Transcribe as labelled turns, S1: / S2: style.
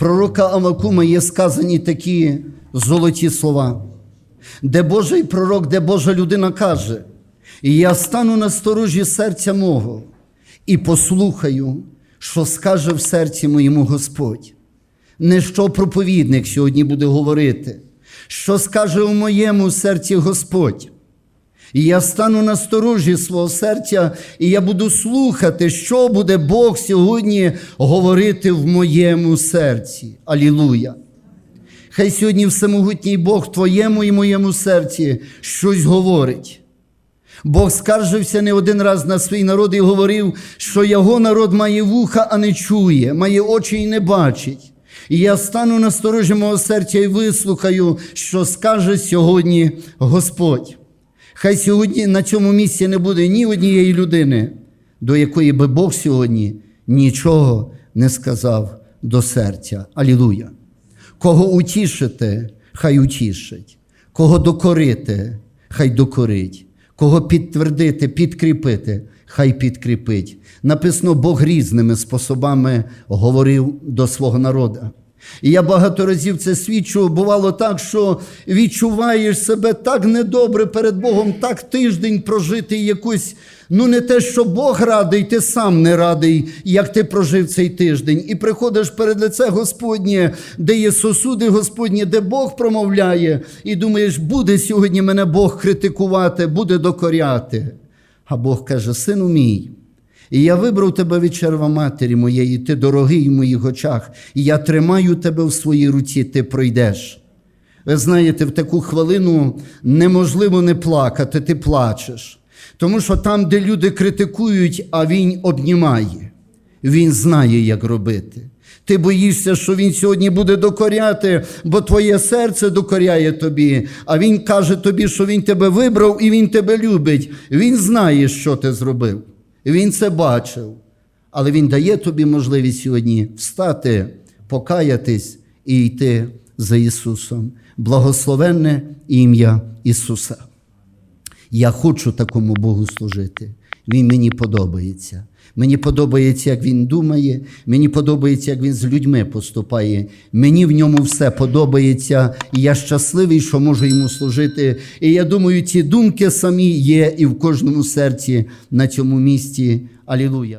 S1: пророка Авакума є сказані такі золоті слова, де Божий пророк, де Божа людина каже: І я стану на сторожі серця мого і послухаю, що скаже в серці моєму Господь. Не що проповідник сьогодні буде говорити, що скаже у моєму серці Господь. І я стану на сторожі свого серця, і я буду слухати, що буде Бог сьогодні говорити в моєму серці. Алілуя! Хай сьогодні всемогутній Бог твоєму і моєму серці щось говорить. Бог скаржився не один раз на свій народ і говорив, що його народ має вуха, а не чує, має очі і не бачить. І я стану на сторожі мого серця і вислухаю, що скаже сьогодні Господь. Хай сьогодні на цьому місці не буде ні однієї людини, до якої би Бог сьогодні нічого не сказав до серця. Алілуя! Кого утішите, хай утішить, кого докорите, хай докорить, кого підтвердити, підкріпити, хай підкріпить. Написано, Бог різними способами говорив до свого народу. І я багато разів це свідчу. Бувало так, що відчуваєш себе так недобре перед Богом, так тиждень прожити якусь, ну не те, що Бог радий, ти сам не радий, як ти прожив цей тиждень. І приходиш перед лице Господнє, де є сосуди Господні, де Бог промовляє, і думаєш, буде сьогодні мене Бог критикувати, буде докоряти. А Бог каже: Сину мій. І я вибрав тебе від черва матері моєї, ти дорогий в моїх очах, і я тримаю тебе в своїй руці, ти пройдеш. Ви знаєте, в таку хвилину неможливо не плакати, ти плачеш. Тому що там, де люди критикують, а він обнімає, він знає, як робити. Ти боїшся, що він сьогодні буде докоряти, бо твоє серце докоряє тобі, а він каже тобі, що він тебе вибрав і він тебе любить. Він знає, що ти зробив. Він це бачив, але Він дає тобі можливість сьогодні встати, покаятись і йти за Ісусом. Благословенне ім'я Ісуса. Я хочу такому Богу служити. Він мені подобається. Мені подобається, як він думає, мені подобається, як він з людьми поступає. Мені в ньому все подобається, і я щасливий, що можу йому служити. І я думаю, ці думки самі є і в кожному серці на цьому місці. Алілуя.